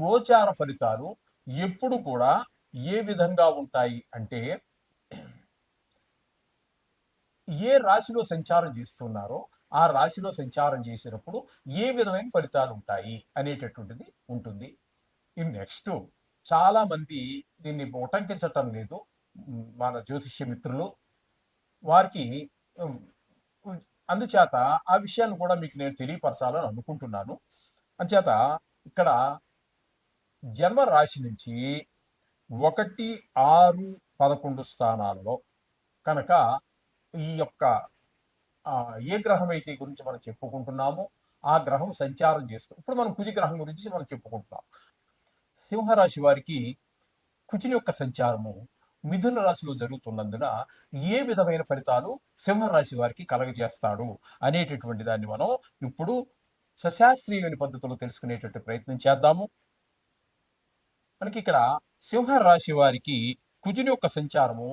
గోచార ఫలితాలు ఎప్పుడు కూడా ఏ విధంగా ఉంటాయి అంటే ఏ రాశిలో సంచారం చేస్తున్నారో ఆ రాశిలో సంచారం చేసినప్పుడు ఏ విధమైన ఫలితాలు ఉంటాయి అనేటటువంటిది ఉంటుంది. ఈ నెక్స్ట్ చాలా మంది దీన్ని ఉటంకించటం లేదు. మన జ్యోతిష్య మిత్రులు వారికి అందుచేత ఆ విషయాన్ని కూడా మీకు నేను తెలియపరచాలని అనుకుంటున్నాను. అంచేత ఇక్కడ జన్మ రాశి నుంచి ఒకటి ఆరు పదకొండు స్థానాల్లో కనుక ఈ యొక్క ఏ గ్రహం అయితే గురించి మనం చెప్పుకుంటున్నామో ఆ గ్రహం సంచారం చేస్తూ ఇప్పుడు మనం కుజి గ్రహం గురించి మనం చెప్పుకుంటున్నాం. సింహరాశి వారికి కుజుని యొక్క సంచారము మిథున రాశిలో జరుగుతున్నందున ఏ విధమైన ఫలితాలు సింహరాశి వారికి కలగజేస్తాడు అనేటటువంటి దాన్ని మనం ఇప్పుడు సశాస్త్రీయమైన పద్ధతిలో తెలుసుకునేటట్టు ప్రయత్నం చేద్దాము. మనకి ఇక్కడ సింహ రాశి వారికి కుజుని యొక్క సంచారము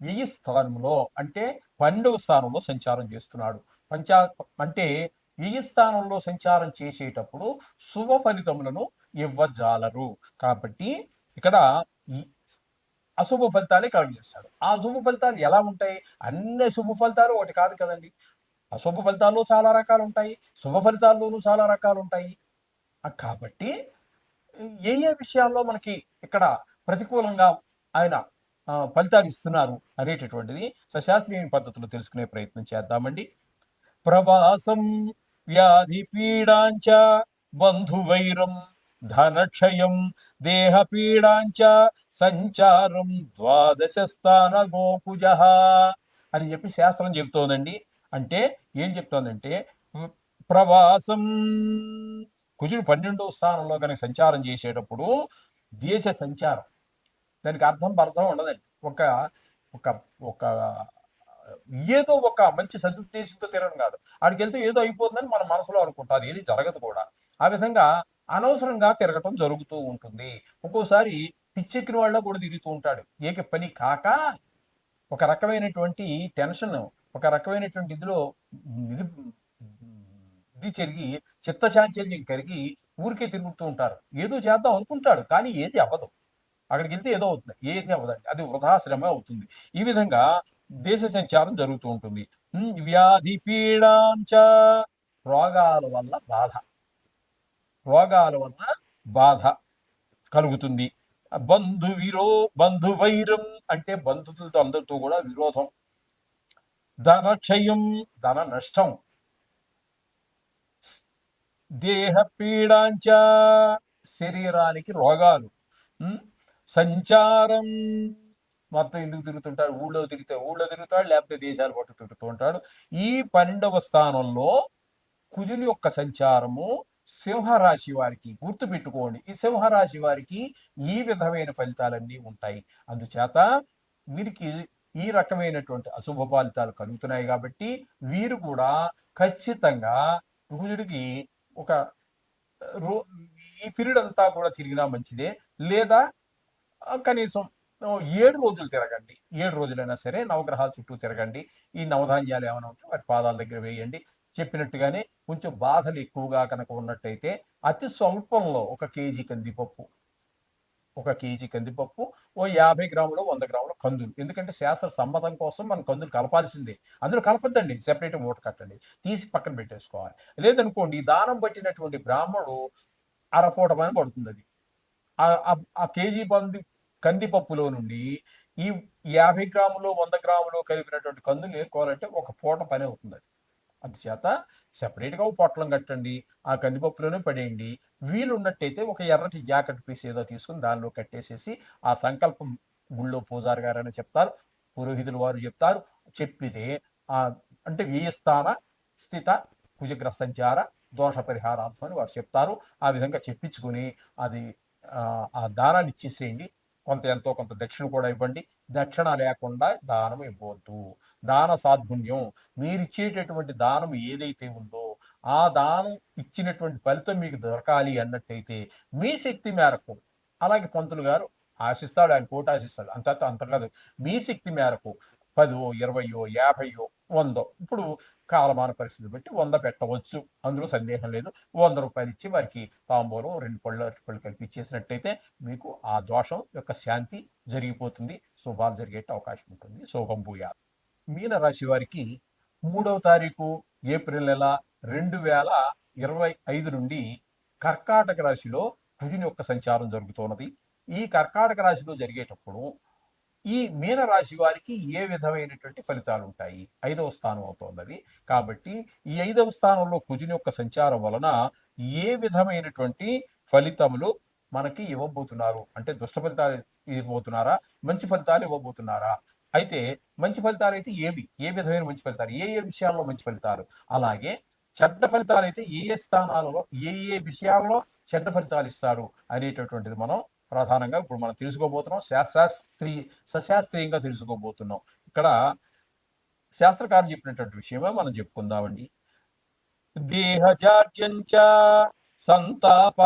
వెయ్యి స్థానంలో అంటే పన్నెండవ స్థానంలో సంచారం చేస్తున్నాడు. పంచా అంటే వెయ్యి స్థానంలో సంచారం చేసేటప్పుడు శుభ ఫలితములను ఇవ్వజాలరు. కాబట్టి ఇక్కడ అశుభ ఫలితాలే కలుగజేస్తాడు ఆ శుభ ఫలితాలు ఎలా ఉంటాయి? అన్ని శుభ ఫలితాలు ఒకటి కాదు కదండి. అశుభ ఫలితాల్లో చాలా రకాలు ఉంటాయి. శుభ ఫలితాల్లోనూ చాలా రకాలు ఉంటాయి. కాబట్టి ఏ ఏ విషయాల్లో మనకి ఇక్కడ ప్రతికూలంగా ఆయన ఫలితాలు ఇస్తున్నారు అనేటటువంటిది సశాస్త్రీయ పద్ధతిలో తెలుసుకునే ప్రయత్నం చేద్దామండి. ప్రవాసం వ్యాధి పీడాంచ బంధువైరం ధనక్షయం దేహ పీడాంచ సంచారం ద్వాదశ స్థాన గోకుజ అని చెప్పి శాస్త్రం చెప్తోందండి. అంటే ఏం చెప్తోందంటే ప్రవాసం కుజుడు పన్నెండవ స్థానంలో కనుక సంచారం చేసేటప్పుడు దేశ సంచారం. దానికి అర్థం అర్థం ఉండదండి. ఒక ఒక ఒక ఏదో ఒక మంచి సదుద్దేశంతో తిరగడం కాదు. ఆడికి వెళ్తే ఏదో అయిపోతుందని మన మనసులో అనుకుంటారు. ఏది జరగదు కూడా. ఆ విధంగా అనవసరంగా తిరగటం జరుగుతూ ఉంటుంది. ఒక్కోసారి పిచ్చెక్కిన వాళ్ళ కూడా తిరుగుతూ ఉంటాడు. ఏక పని కాక ఒక రకమైనటువంటి టెన్షన్ ఒక రకమైనటువంటి ఇదిలో ఇది ఇది చెరిగి చిత్తచాంచల్యం కరిగి ఊరికే తిరుగుతూ ఉంటారు. ఏదో చేద్దాం అనుకుంటాడు కానీ ఏది అవ్వదు. అక్కడికి వెళ్తే ఏదో అవుతుంది. ఏది అవ్వదండి. అది వృధాశ్రమ అవుతుంది. ఈ విధంగా దేశ సంచారం జరుగుతూ ఉంటుంది. వ్యాధి పీడాంచ రోగాల వల్ల బాధ. రోగాల వల్ల బాధ కలుగుతుంది. బంధు విరో బంధు వైరం అంటే బంధువులతో అందరితో కూడా విరోధం. ధనక్షయం ధన నష్టం దేహ పీడాంచ శరీరానికి రోగాలు. సంచారం. మొత్తం ఎందుకు తిరుగుతుంటాడు? ఊళ్ళో తిరిగితే ఊళ్ళో తిరుగుతాడు లేకపోతే దేశాలు పట్టు తిరుగుతూ ఉంటాడు. ఈ పన్నెండవ స్థానంలో కుజుని యొక్క సంచారము సింహరాశి వారికి గుర్తుపెట్టుకోండి. ఈ సింహరాశి వారికి ఈ విధమైన ఫలితాలన్నీ ఉంటాయి. అందుచేత వీరికి ఈ రకమైనటువంటి అశుభ ఫలితాలు కలుగుతున్నాయి కాబట్టి వీరు కూడా ఖచ్చితంగా కుజుడికి ఒక రో ఈ పీరియడ్ అంతా కూడా తిరిగినా మంచిదే. లేదా కనీసం ఏడు రోజులు తిరగండి. ఏడు రోజులైనా సరే నవగ్రహాల చుట్టూ తిరగండి. ఈ నవధాన్యాలు ఏమైనా ఉంటే వారి పాదాల దగ్గర వేయండి. చెప్పినట్టుగానే కొంచెం బాధలు ఎక్కువగా కనుక ఉన్నట్టయితే అతి స్వల్పంలో ఒక కేజీ కందిపప్పు ఒక కేజీ కందిపప్పు ఓ యాభై గ్రాములు వంద గ్రాములు కందులు. ఎందుకంటే శాస్త్ర సమ్మతం కోసం మనం కందులు కలపాల్సిందే. అందులో కలపద్దండి. సెపరేట్ మూట కట్టండి. తీసి పక్కన పెట్టేసుకోవాలి. లేదనుకోండి దానం పట్టినటువంటి బ్రాహ్మణుడు అరపూట పని పడుతుంది అది ఆ- కేజీ బంది కందిపప్పులో నుండి ఈ యాభై గ్రాములు వంద గ్రాములు కలిపినటువంటి కందులు నేర్కోవాలంటే ఒక పూట పని అవుతుంది అది అందుచేత సెపరేట్గా ఓ పొట్లం కట్టండి ఆ కందిపప్పులోనే పడేయండి. వీలు ఉన్నట్టయితే ఒక ఎర్రటి జాకెట్ పీస్ ఏదో తీసుకుని దానిలో కట్టేసేసి ఆ సంకల్పం గుళ్ళో పూజారి అని చెప్తారు పురోహితులు వారు చెప్తారు చెప్పితే ఆ అంటే వ్యయస్థాన స్థిత కుజగ్రహ సంచార దోష పరిహారార్థం అని వారు చెప్తారు. ఆ విధంగా చెప్పించుకుని అది ఆ, ఆ దానాన్ని ఇచ్చేసేయండి. కొంత ఎంతో కొంత దక్షిణ కూడా ఇవ్వండి. దక్షిణ లేకుండా దానం ఇవ్వద్దు దాన సాధ్పుణ్యం మీరు ఇచ్చేటటువంటి దానం ఏదైతే ఉందో ఆ దానం ఇచ్చినటువంటి ఫలితం మీకు దొరకాలి అన్నట్టయితే మీ శక్తి మేరకు అలాగే పంతులు గారు ఆశిస్తాడు ఆయన కోట ఆశిస్తాడు. అంత అంత కాదు. మీ శక్తి మేరకు పదో ఇరవయో యాభైయో వందో. ఇప్పుడు కాలమాన పరిస్థితి బట్టి వంద పెట్టవచ్చు. అందులో సందేహం లేదు. వంద రూపాయలు ఇచ్చి వారికి తాంబూలం రెండు పళ్ళు అరటి పళ్ళు కలిపి ఇచ్చేసినట్టయితే మీకు ఆ దోషం యొక్క శాంతి జరిగిపోతుంది. శుభాలు జరిగే అవకాశం ఉంటుంది. శుభం భూయా మీనరాశి వారికి మూడవ తారీఖు ఏప్రిల్ నెల రెండు వేల ఇరవై ఐదు నుండి కర్కాటక రాశిలో కుజుని యొక్క సంచారం జరుగుతున్నది. ఈ కర్కాటక రాశిలో జరిగేటప్పుడు ఈ మీనరాశి వారికి ఏ విధమైనటువంటి ఫలితాలు ఉంటాయి? ఐదవ స్థానం అవుతోంది కాబట్టి ఈ ఐదవ స్థానంలో కుజుని యొక్క సంచారం వలన ఏ విధమైనటువంటి ఫలితములు మనకి ఇవ్వబోతున్నారు? అంటే దుష్ట ఫలితాలు ఇవ్వబోతున్నారా? మంచి ఫలితాలు ఇవ్వబోతున్నారా? అయితే మంచి ఫలితాలు అయితే ఏవి? ఏ విధమైన మంచి ఫలితాలు? ఏ ఏ విషయాల్లో మంచి ఫలితాలు? అలాగే చెడ్డ ఫలితాలు అయితే ఏ ఏ స్థానాలలో ఏ ఏ విషయాల్లో చెడ్డ ఫలితాలు ఇస్తారు? అనేటటువంటిది మనం ప్రధానంగా ఇప్పుడు మనం తెలుసుకోబోతున్నాం శాస్త్రీ సశాస్త్రీయంగా తెలుసుకోబోతున్నాం. ఇక్కడ శాస్త్రకారం చెప్పినటువంటి విషయమే మనం చెప్పుకుందామండి. దేహజాడ్యంచ సంతాప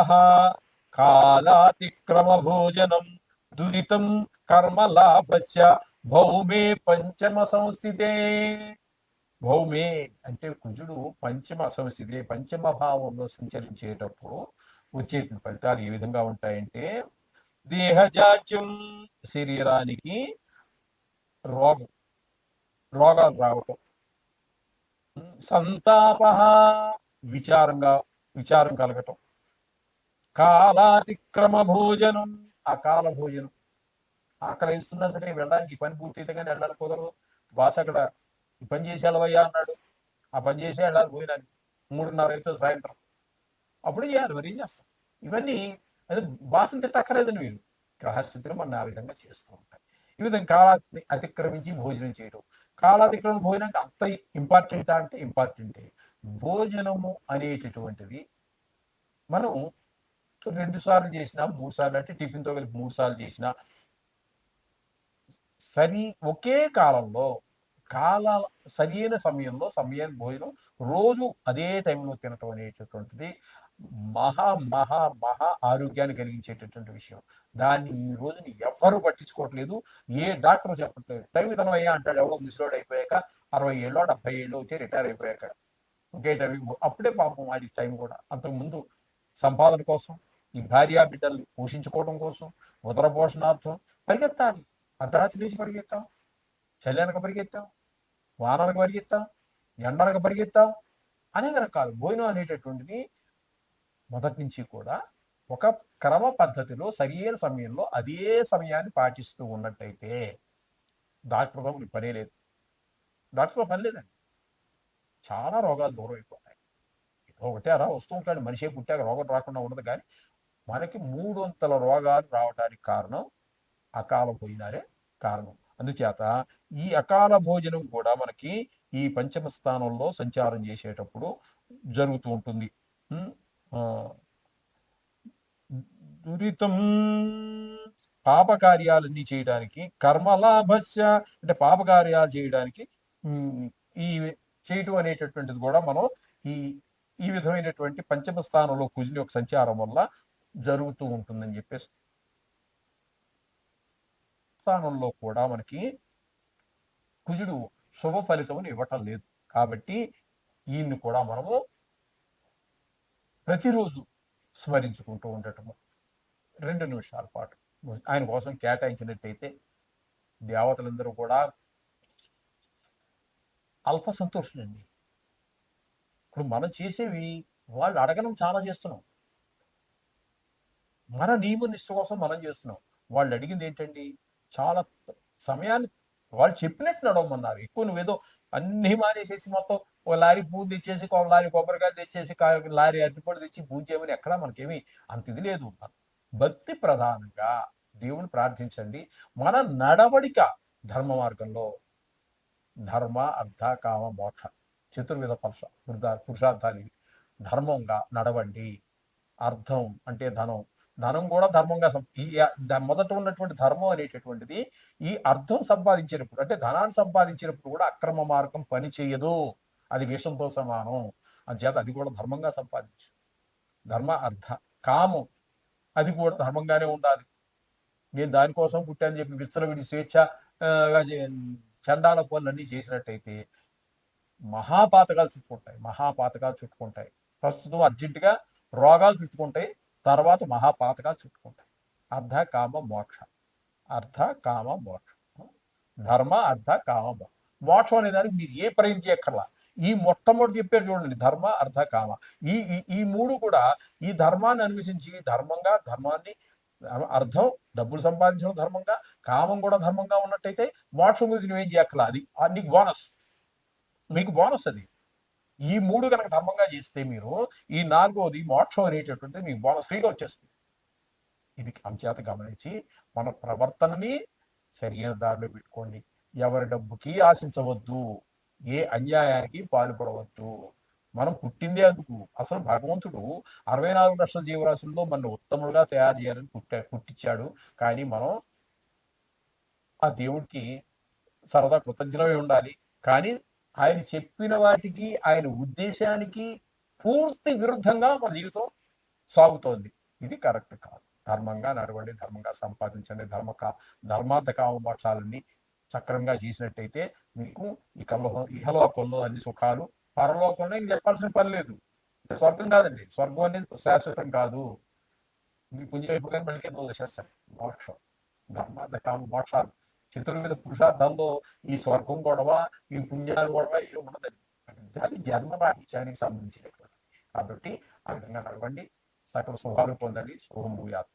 కాలాతిక్రమ భోజనం దురితం కర్మలాభశ్చ భౌమే పంచమ సంస్థితే. భౌమే అంటే కుజుడు పంచమ సంస్థితి పంచమ భావంలో సంచరించేటప్పుడు వచ్చే ఫలితాలు ఏ విధంగా ఉంటాయంటే దేహజాడ్యం శరీరానికి రోగం రోగాలు రావటం. సంతాప విచారంగా విచారం కలగటం. కాలాతిక్రమ భోజనం అకాల భోజనం అక్కడ ఇస్తున్నా సరే వెళ్ళడానికి పని పూర్తి అయితే కానీ వెళ్ళాలి కుదరదు. బాస్ అక్కడ పని చేసి వెళ్ళవయ్యా అన్నాడు. ఆ పని చేసి వెళ్ళాలి పోయినానికి. మూడున్నర అవుతుంది సాయంత్రం. అప్పుడు చేయాలి మరి ఏం చేస్తాం? ఇవన్నీ అది బాసను తిట్టక్కర్లేదని వీళ్ళు. గ్రహస్థితిలో మనం ఆ విధంగా చేస్తూ ఉంటాయి ఈ విధంగా కాలాన్ని అతిక్రమించి భోజనం చేయడం. కాలాతిక్రమం భోజనం అంటే అంత ఇంపార్టెంట్ అంటే ఇంపార్టెంటే భోజనము అనేటటువంటిది మనం రెండు సార్లు చేసినా మూడు సార్లు అంటే టిఫిన్తో కలిపి మూడు సార్లు చేసినా సరి ఒకే కాలంలో కాల సరైన సమయంలో సమయాన్ని భోజనం రోజు అదే టైంలో తినటం అనేటటువంటిది మహా మహా మహా ఆరోగ్యాన్ని కలిగించేటటువంటి విషయం. దాన్ని ఈ రోజుని ఎవ్వరూ పట్టించుకోవట్లేదు. ఏ డాక్టర్ చెప్పట్లేదు. టైం అయ్యా అంటాడు. ఎవడో ముసలోడు అయిపోయాక అరవై ఏళ్ళో డెబ్బై ఏళ్ళు వచ్చి రిటైర్ అయిపోయాక ఒకే టైం అప్పుడే పాపం వాడి టైం కూడా. అంతకుముందు సంపాదన కోసం ఈ భార్య బిడ్డల్ని పోషించుకోవడం కోసం ఉదర పోషణార్థం పరిగెత్తాలి. అర్ధరాత్రి లేచి పరిగెత్తాం. చల్లనక పరిగెత్తాం. వానలకు పరిగెత్తాం. ఎండనక పరిగెత్తాం. అనేక రకాలు. భోజనం అనేటటువంటిది మొదటి నుంచి కూడా ఒక క్రమ పద్ధతిలో సరియైన సమయంలో అదే సమయాన్ని పాటిస్తూ ఉన్నట్టయితే డాక్టర్తో మీకు పనే లేదు. డాక్టర్తో పని లేదండి. చాలా రోగాలు దూరం అయిపోతాయి. ఒకటే అలా వస్తూ ఉంటాడు. మనిషి పుట్టాక రోగం రాకుండా ఉండదు. కానీ మనకి మూడొంతల రోగాలు రావడానికి కారణం అకాల భోజనాలే కారణం. అందుచేత ఈ అకాల భోజనం కూడా మనకి ఈ పంచమ స్థానంలో సంచారం చేసేటప్పుడు జరుగుతూ ఉంటుంది. దురితం పాపకార్యాలన్నీ చేయడానికి కర్మలాభస్య అంటే పాపకార్యాలు చేయడానికి ఈ చేయటం అనేటటువంటిది కూడా మనం ఈ ఈ విధమైనటువంటి పంచమ స్థానంలో కుజుని యొక్క సంచారం వల్ల జరుగుతూ ఉంటుందని చెప్పేసి స్థానంలో కూడా మనకి కుజుడు శుభ ఫలితమును ఇవ్వటం లేదు. కాబట్టి ఈయన్ని కూడా మనము ప్రతిరోజు స్మరించుకుంటూ ఉండటము. రెండు నిమిషాల పాటు. ఆయన కోసం కేటాయించినట్టయితే దేవతలందరూ కూడా అల్ప సంతోషులండి. ఇప్పుడు మనం చేసేవి వాళ్ళు అడగడం చాలా చేస్తున్నాం. మన నియమ నిష్ట కోసం మనం చేస్తున్నాం. వాళ్ళు అడిగింది ఏంటండి? చాలా సమయాన్ని వాళ్ళు చెప్పినట్టు నడవమన్నారు. ఎక్కువ నువ్వేదో అన్ని మానేసేసి మొత్తం ఒక లారీ పూలు తెచ్చేసి ఒక లారీ కొబ్బరికాయ తెచ్చేసి లారీ అరటిపడి తెచ్చి పూజ చేయమని ఎక్కడా మనకేమి అంత ఇది లేదు. భక్తి ప్రధానంగా దేవుని ప్రార్థించండి. మన నడవడిక ధర్మ మార్గంలో ధర్మ అర్థ కామ మోక్ష చతుర్విధ పురుష పురుషార్థాన్ని ధర్మంగా నడవండి. అర్థం అంటే ధనం. ధనం కూడా ధర్మంగా సం- ఈ మొదట ఉన్నటువంటి ధర్మం అనేటటువంటిది ఈ అర్థం సంపాదించినప్పుడు అంటే ధనాన్ని సంపాదించినప్పుడు కూడా అక్రమ మార్గం పని చేయదు. అది విషంతో సమానం. చేత అది కూడా ధర్మంగా సంపాదించు. ధర్మ అర్థ కామం అది కూడా ధర్మంగానే ఉండాలి. నేను దానికోసం పుట్టాను చెప్పి విచ్చలవిడి స్వేచ్ఛ ఆ, గా అన్నీ చండాల పనులన్నీ చేసినట్టయితే మహాపాతకాలు చుట్టుకుంటాయి. మహాపాతకాలు చుట్టుకుంటాయి. ప్రస్తుతం అర్జెంటుగా రోగాలు చుట్టుకుంటాయి. తర్వాత మహాపాతకాలు చుట్టుకుంటాయి అర్ధ కామ మోక్ష. అర్ధ కామ మోక్ష. ధర్మ అర్ధ కామ మోక్ష. మోక్షం అనే దానికి మీరు ఏ ప్రయత్నం చేయక్కర్లా. ఈ మొట్టమొదటి చెప్పారు చూడండి. ధర్మ అర్ధ కామ. ఈ ఈ- ఈ మూడు కూడా ఈ ధర్మాన్ని అన్వేషించి ధర్మంగా ధర్మాన్ని అర్థం డబ్బులు సంపాదించడం ధర్మంగా కామం కూడా ధర్మంగా ఉన్నట్టయితే మోక్షం గురించి నువ్వేం చేయక్కర్లా. అది నీకు బోనస్. మీకు బోనస్ అది. ఈ మూడు కనుక ధర్మంగా చేస్తే మీరు ఈ నాలుగోది మోక్షం అనేటటువంటిది మీకు బోనస్ ఫ్రీగా వచ్చేస్తుంది. ఇది అంచేత గమనించి మన ప్రవర్తనని సరైన దారిలో పెట్టుకోండి. ఎవరి డబ్బుకి ఆశించవద్దు. ఏ అన్యాయానికి పాల్పడవద్దు. మనం పుట్టిందే అందుకు. అసలు భగవంతుడు అరవై నాలుగు లక్షల జీవరాశుల్లో మన ఉత్తముడుగా తయారు చేయాలని పుట్టా పుట్టించాడు కానీ మనం ఆ దేవుడికి సరదా కృతజ్ఞమై ఉండాలి. కానీ ఆయన చెప్పిన వాటికి ఆయన ఉద్దేశానికి పూర్తి విరుద్ధంగా మన జీవితం సాగుతోంది. ఇది కరెక్ట్ కాదు. ధర్మంగా నడవండి ధర్మంగా సంపాదించండి ధర్మ కా ధర్మార్థ కామ చక్రంగా సక్రమంగా చేసినట్టయితే మీకు ఈ కలో ఇహలోకంలో అన్ని సుఖాలు పరలోకంలో ఇంక చెప్పాల్సిన పని లేదు. స్వర్గం కాదండి. స్వర్గం అనేది శాశ్వతం కాదు. మీ పుణ్యం కానీ మళ్ళీ కింద మోక్షం. ధర్మార్థ కామ మోక్షాలు చిత్రం మీద పురుషార్థంలో ఈ స్వర్గం గొడవ ఈ పుణ్యాలు గొడవ ఏమి ఉండదండి అది జన్మ రాహిత్యానికి సంబంధించినటువంటి కాబట్టి ఆ విధంగా నడవండి. సకల శుభాలు పొందండి. శుభం భూయాత్.